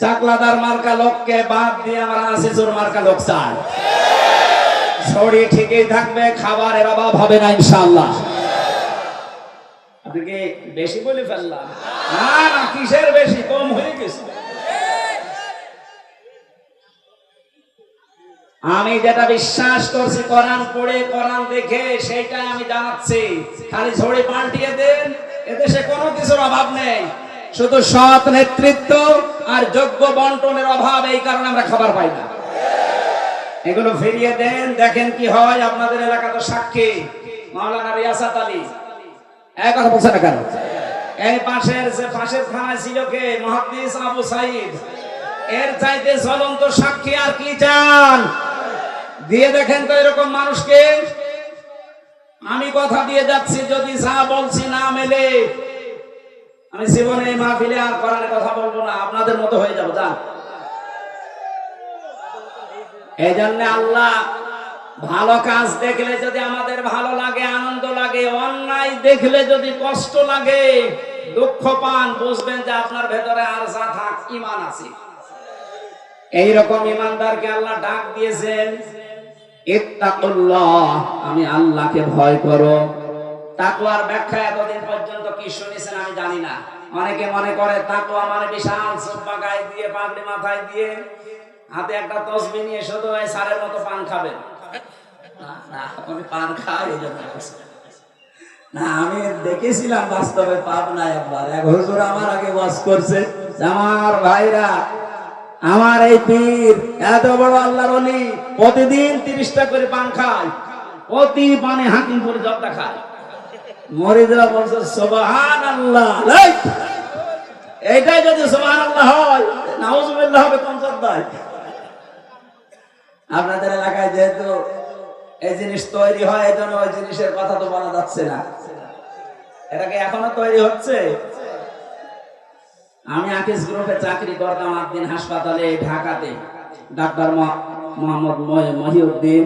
চাকলাদার মার্কা লোককে বাদ দিয়ে আমরা আসিসুর মার্কা লোক চাই শরীর ঠিকই থাকবে খাবারের অভাব হবে না ইনশাআল্লাহ। আপনি কি বেশি বলে ফেললাম? না না কিসের বেশি? কম হয়ে গেছে। আমি যেটা বিশ্বাস করছি কোরআন পড়ে কোরআন দেখে সেটাই আমি জানাচ্ছি। খালি ঝড়ে পাল্টিয়ে দেন এদেশে কোনো কিছুর অভাব নেই। শুধু সৎ নেতৃত্ব আর যোগ্য বন্টনের অভাব এই কারণে আমরা খাবার পাই না। এগুলো ফিরিয়ে দেন, দেখেন কি হয়, আপনাদের এলাকা তো সাক্ষী। মাওলানা রিয়াসাত আলী। এক কথা বলছে না কেন? এই পাশের যে পাশের থানায় ছিল কে? মহাদিস আবু সাইদ। এর চাইতে জ্বলন্ত সাক্ষী আর কি চান? দিয়ে দেখেন তো এরকম মানুষকে। আমি কথা দিয়ে যাচ্ছি, যদি যা বলছি না মেলে। আমি জীবনে এই মাহফিলে আর কোরআনের কথা বলব না, আপনাদের মতো হয়ে যাব, যান। এই জন্য আল্লাহ ভালো কাজ দেখলে যদি আমাদের ভালো লাগে, আনন্দ লাগে, অন্যায় দেখলে যদি কষ্ট লাগে, দুঃখ পান, বুঝবেন যে আপনার ভেতরে আর যা থাক, ইমান আছে। এইরকম ইমানদারকে আল্লাহ ডাক দিয়েছেন আমি আল্লাহকে ভয় করো। তাকওয়ার ব্যাখ্যা এতদিন পর্যন্ত কি শুনেছেন আমি জানি না। অনেকে মনে করে তাকওয়া মানে বিশাল সোফা গায়ে দিয়ে পাগড়ি মাথায় দিয়ে হাতে একটা তসবি নিয়ে শুধু ওই সারের মতো পান খাবেন। না, না আমি পান খাই এই জন্য না আমি দেখেছিলাম বাস্তবে পাপ নাই একবার। এক হুজুর আমার আগে বাস করছে আমার ভাইরা আমার এই পীর এত বড় আল্লাহর অলি প্রতিদিন তিরিশটা করে পান খায়। প্রতি পানে হাকিম করে জবটা খায়। মরিদরা বলছে সোবাহান আল্লাহ এইটাই যদি সোবাহান আল্লাহ হয়, নাউজুবিল্লাহ হবে পঞ্চাশ আপনাদের এলাকায় যেহেতু এই জিনিস তৈরি হয় এই জন্য ওই জিনিসের কথা তো বলা যাচ্ছে না। এটা কি এখনও তৈরি হচ্ছে? আমি আকিস গ্রুপে চাকরি করতাম একদিন হাসপাতালে, ঢাকাতে। ডাক্তার মোহাম্মদ মহিউদ্দিন।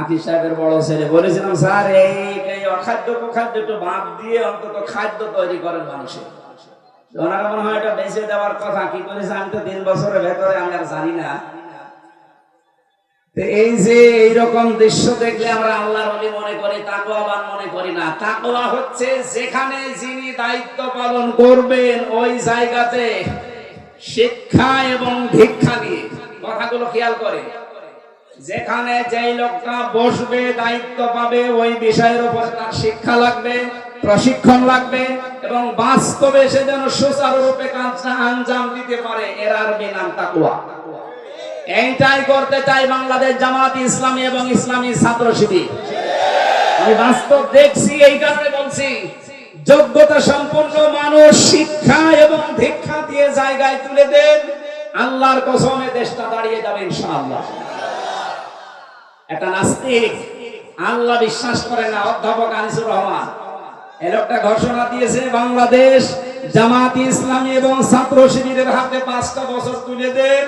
আকিস সাহেবের বড় ছেলে। বলেছিলাম, স্যার, এই অখাদ্য কুখাদ্য বাদ দিয়ে অন্তত খাদ্য তৈরি করেন মানুষের মনে হয় এটা বেঁচে দেওয়ার কথা, কি করেছে আমি তো তিন বছরের ভেতরে, আমি আর জানি না। এই যে এইরকম দৃশ্য দেখলে আমরা মনে করি, তাকওয়াবান মনে করি না। তাকওয়া হচ্ছে যেখানে যিনি দায়িত্ব পালন করবেন, ওই জায়গাতে শিক্ষা এবং ভিক্ষা নিয়ে কথাগুলো খেয়াল করে যেখানে যেই লোকটা বসবে, দায়িত্ব পাবে, ওই বিষয়ের উপর তার শিক্ষা লাগবে, প্রশিক্ষণ লাগবে এবং বাস্তবে সে যেন সুচারুরূপে কাজটা আঞ্জাম দিতে পারে, এর আরবি নাম তাকুয়া এইটাই করতে চাই বাংলাদেশ জামাত ইসলামী এবং ইসলামী ছাত্র শিবির। আমি বাস্তব দেখছি, এই কারণে বলছি, যোগ্যতা সম্পন্ন মানুষ শিক্ষা এবং ভিক্ষা দিয়ে জায়গায় তুলে দেন, আল্লাহর কসমে দেশটা দাঁড়িয়ে যাবে ইনশাআল্লাহ। একটা নাস্তিক, আল্লাহ বিশ্বাস করে না, অধ্যাপক আনিসুর রহমান। এ লোকটা ঘোষণা দিয়েছে, বাংলাদেশ জামাত ইসলামী এবং ছাত্র শিবিরের হাতে পাঁচটা বছর তুলে দেন।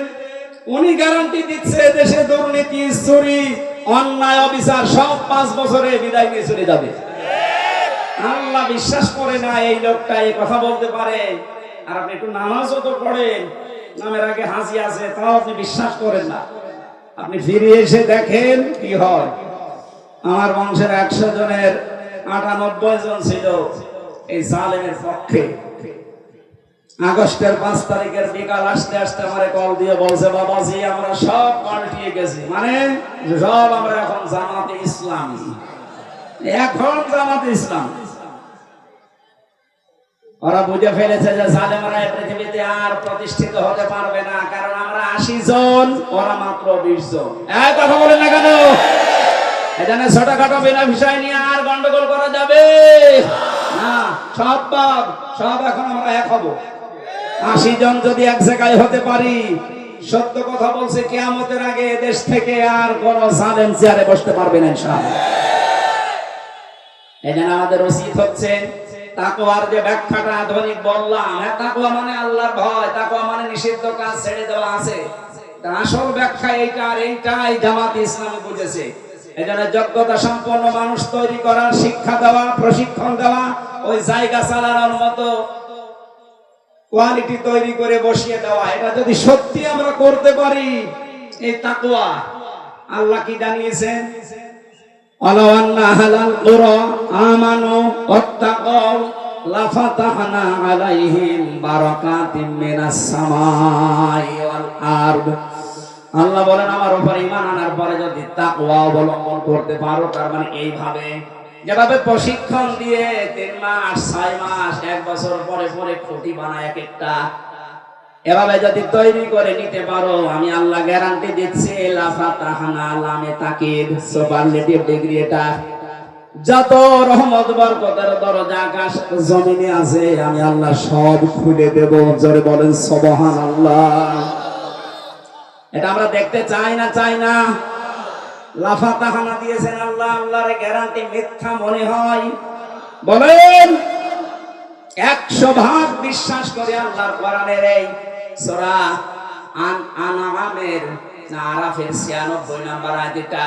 উনি গ্যারান্টি দিচ্ছে দেশে দুর্নীতি, চুরি, অন্যায়, অবিচার সব পাঁচ বছরে বিদায় নিয়ে চলে যাবে। আল্লাহ বিশ্বাস করে না এই লোকটা এই কথা বলতে পারে। আর আপনি একটু নামাজও তো পড়েন, নামের আগে হাসি আছে, তাও আপনি বিশ্বাস করেন না। আপনি ফিরে এসে দেখেন কি হয়। আমার বংশের একশো জনের আটানব্বই জন ছিল এই জালেমের পক্ষে। আগস্টের পাঁচ তারিখের বিকাল আসতে আসতে আমার কল দিয়ে বলছে, বাবাজি, আমরা সব পাল্টিয়ে গেছি। মানে সব আমরা এখন জামাতে ইসলাম। এখন জামাতে ইসলাম। ওরা বুঝে ফেলেছে যে জালেমরা এই পৃথিবীতে আর প্রতিষ্ঠিত হতে পারবে না, কারণ আমরা আশি জন, ওরা মাত্র বিশ জন। কথা বলেন না কেন? এখানে ছোটখাটো বিনা বিষয় নিয়ে আর গন্ডগোল করা যাবে? না, সব বাদ সব এখন আমরা এক হব। আশি জন যদি এক জায়গায় হতে পারি, সত্য কথা বলছে, কেয়ামতের আগে দেশ থেকে আর কোন জালেম চেয়ারে বসতে পারবে না ইনশাআল্লাহ। আমাদের উচিত হচ্ছে তাকওয়ার যে ব্যাখ্যাটা আধুনিক বললাম হ্যাঁ তাকওয়া মানে আল্লাহর ভয়, তাকওয়া মানে নিষিদ্ধ কাজ ছেড়ে দেওয়া আছে। আসল ব্যাখ্যা এইটা আর এইটাই জামাত ইসলামে বুঝেছে। জন্য যোগ্যতা সম্পন্ন মানুষ তৈরি করা শিক্ষা দেওয়া, প্রশিক্ষণ দেওয়া, ওই জায়গা চালানোর মতো কোয়ালিটি তৈরি করে বসিয়ে দেওয়া, এটা যদি সত্যি আমরা করতে পারি, এই তাকওয়া, আল্লাহ কি জানিয়েছেন? ولو أن أهل القرى آمنوا واتقوا لفتحنا عليهم بركات من السماء والأرض আল্লাহ বলেন আমার উপর ইমান আনার পরে যদি তাকওয়া অবলম্বন করতে পারো তার মানে এইভাবে যেভাবে প্রশিক্ষণ দিয়ে তিন মাস ছয় মাস এক বছর পরে পরে খুঁটি বানায় এক একটা এভাবে যদি তৈরি করে নিতে পারো, আমি আল্লাহ গ্যারান্টি দিচ্ছি যত রহমত, বরকতের দরজা আকাশ, জমিনে আছে, আমি আল্লাহ সব খুলে দেব। জোরে বলেন সুবহান আল্লাহ এটা আমরা দেখতে চাই না চাই না। লাফাতাহানা দিয়েছেন আল্লাহ, আল্লাহর গ্যারান্টি মিথ্যা মনে হয়। বলেন, একশো ভাগ বিশ্বাস করে আল্লাহর কোরআনের এই আন আরাফের 96 নাম্বার আয়াতটা।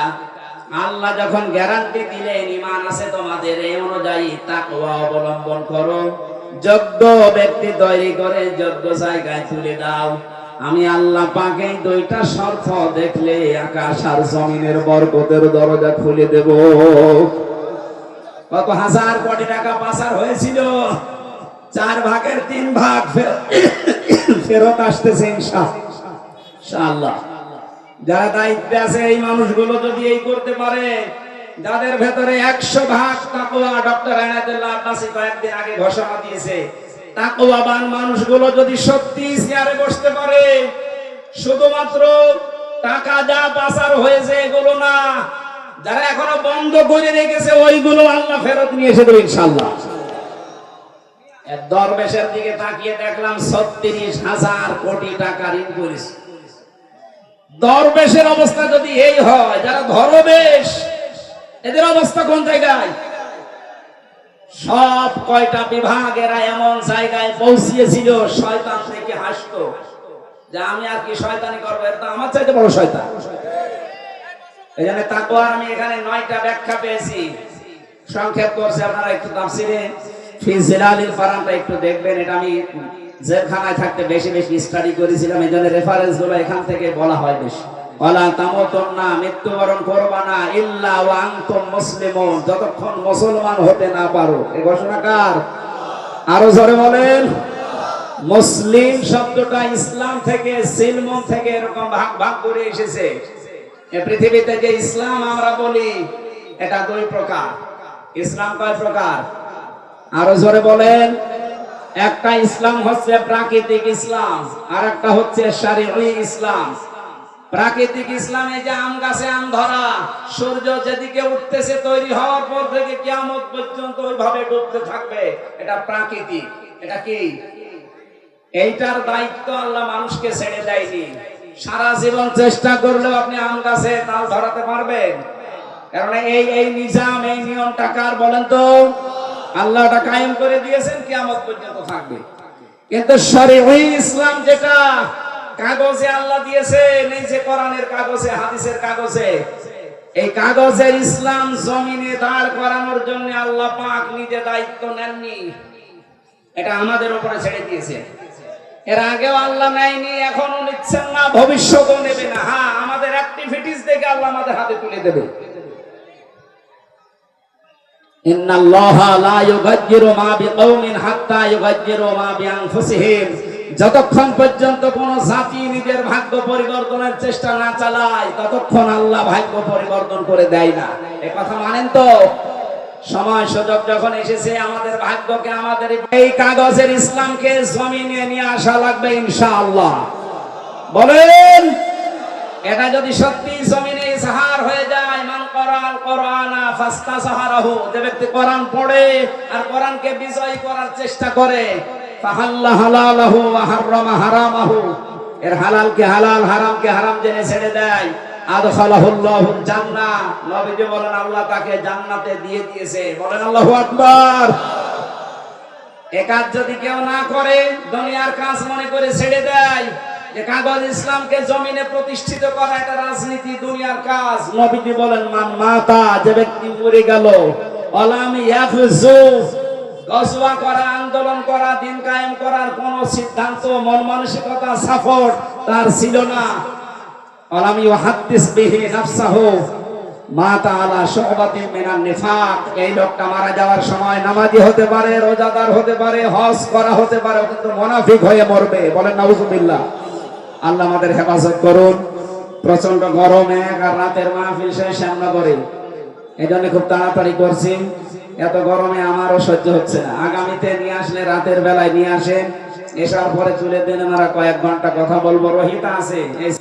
আল্লাহ যখন গ্যারান্টি দিলেন আছে তোমাদের, এই অনুযায়ী তাকওয়া অবলম্বন করো। যোগ্য ব্যক্তি তৈরি করে যোগ্য জায়গায় তুলে দাও। আমি আল্লাহ পাকে দুইটা শর্ত দেখলে আকাশ আর জমিনের বরকতের দরজা খুলে দেব। কত হাজার কোটি টাকা পাচার হয়েছিল? চার ভাগের তিন ভাগ ফেরত আসতেছে ইনশাআল্লাহ। যারা দায়িত্বে আছে এই মানুষগুলো যদি এই করতে পারে যাদের ভেতরে একশো ভাগ তাকওয়া ডক্টর এনায়তুল্লাহ আব্বাসী কয়েকদিন আগে ঘোষণা দিয়েছে তাকওয়াবান মানুষগুলো যদি সত্যি চেয়ারে বসতে পারে শুধুমাত্র টাকা যা পাচার হয়েছে এগুলো না যারা এখনও বন্ধ করে রেখেছে ওইগুলো আল্লাহ ফেরত নিয়ে এসে দেবে ইনশাআল্লাহ। এক দরবেশের দিকে তাকিয়ে দেখলাম ছত্রিশ হাজার কোটি টাকা ঋণ করেছে। দরবেশের অবস্থা যদি এই হয়, যারা ধরবেশ, এদের অবস্থা কোন জায়গায়? সব কয়টা বিভাগ এরা এমন জায়গায় পৌঁছিয়েছিল, শয়তান থেকে হাসতো। যে আমি আর কি শয়তানি করব? এটা তো আমার চাইতে বড় শয়তান। এই জন্য তারপর আমি এখানে নয়টা ব্যাখ্যা পেয়েছি। সংক্ষেপ করছে, আপনারা একটু তাফসিরে একটু দেখবেন, এটা আমি জেলখানায় থাকতে বেশি বেশি স্টাডি করেছিলাম, এই জন্য এখান থেকে বলা হয় বেশি। মৃত্যুবরণ করবা না যতক্ষণ মুসলমান হতে না পারো। ঘোষণা কার? আরও বলেন। মুসলিম শব্দটা ইসলাম থেকে, সিলমন থেকে এরকম ভাগ ভাগ করে এসেছে। পৃথিবীতে যে ইসলাম আমরা বলি, এটা দুই প্রকার। ইসলাম কয় প্রকার? আরও জোরে বলেন। একটা ইসলাম হচ্ছে প্রাকৃতিক ইসলাম আর একটা হচ্ছে শারীরিক ইসলাম। প্রাকৃতিক ইসলামে যে আম গাছে আম ধরা, সূর্য যেদিকে উঠতেছে তৈরি হওয়ার পর থেকে কিয়ামত পর্যন্ত ওইভাবে ডুবতে থাকবে। এটা প্রাকৃতিক। এটা কি? এইটার দায়িত্ব আল্লাহ মানুষকে ছেড়ে দেয়নি। সারা জীবন চেষ্টা করলেও আপনি আম গাছে তাল ধরাতে পারবেন। কারণ এই এই নিজাম, এই নিয়মটা কার বলেন তো? আল্লাহ ওটা কায়েম করে দিয়েছেন, কিয়ামত পর্যন্ত থাকবে। কিন্তু শরীয়ই ইসলাম যেটা, কাগজে আল্লাহ দিয়েছেন এই যে কোরআনের কাগজে, হাদিসের কাগজে, এই কাগজের ইসলাম জমিনে দাঁড় করানোর জন্য আল্লাহ পাক নিজে দায়িত্ব নেননি। এটা আমাদের উপরে ছেড়ে দিয়েছে। এর আগেও আল্লাহ নেয়নি এখনও নিচ্ছেন না, ভবিষ্যতেও নেবে না। হ্যাঁ আমাদের অ্যাক্টিভিটিস দেখে আল্লাহ আমাদের হাতে তুলে দেবে। যতক্ষণ পর্যন্ত কোন জাতি নিজের ভাগ্য পরিবর্তনের চেষ্টা না চালায়, ততক্ষণ আল্লাহ ভাগ্য পরিবর্তন করে দেয় না। এই কথা মানেন তো? সময় সুযোগ যখন এসেছে, আমাদের ভাগ্যকে আমাদের এই কাগজের ইসলামকে জমিনে নিয়ে আসা লাগবে ইনশাআল্লাহ। বলেন, এটা যদি সত্যি জমিনে ইজহার হয়ে যায় সাহারাহু যে ব্যক্তি কোরআন পড়ে আর কোরআনকে বিজয় করার চেষ্টা করে এর হালালকে হালাল, হারামকে হারাম জেনে ছেড়ে দেয়। এ কাজ যদি কেউ না করে, দুনিয়ার কাজ মনে করে ছেড়ে দেয় যে কাগজ ইসলামকে জমিনে প্রতিষ্ঠিত করা এটা রাজনীতি, দুনিয়ার কাজ। নবীজি বলেন, মান মাতা, যে ব্যক্তি মরে গেল ইয়াফজু। গজওয়া করা, আন্দোলন করা, দিন করার কোন সিদ্ধান্ত, মন মানসিকতা, সাপোর্ট তার ছিল না। বিহি নাফসাহু। মা তাআলা শুবাতিন মিনান নিফাক। এই লোকটা মারা যাওয়ার সময় নামাজি হতে পারে, রোজাদার হতে পারে, হজ করা হতে পারে কিন্তু মুনাফিক হয়ে মরবে। বলেন, নাউজুবিল্লাহ। আল্লাহ আমাদের হেফাজত করুন। প্রচণ্ড গরমে আর রাতের মাহফিল শেষ আমরা করি। এই জন্য খুব তাড়াতাড়ি করছি। এত গরমে আমারও সহ্য হচ্ছে না। আগামীতে নিয়ে আসলে রাতের বেলায় নিয়ে আসে এসার পরে চলে দেন আমরা কয়েক ঘণ্টা কথা বলব। রহিতা আছে।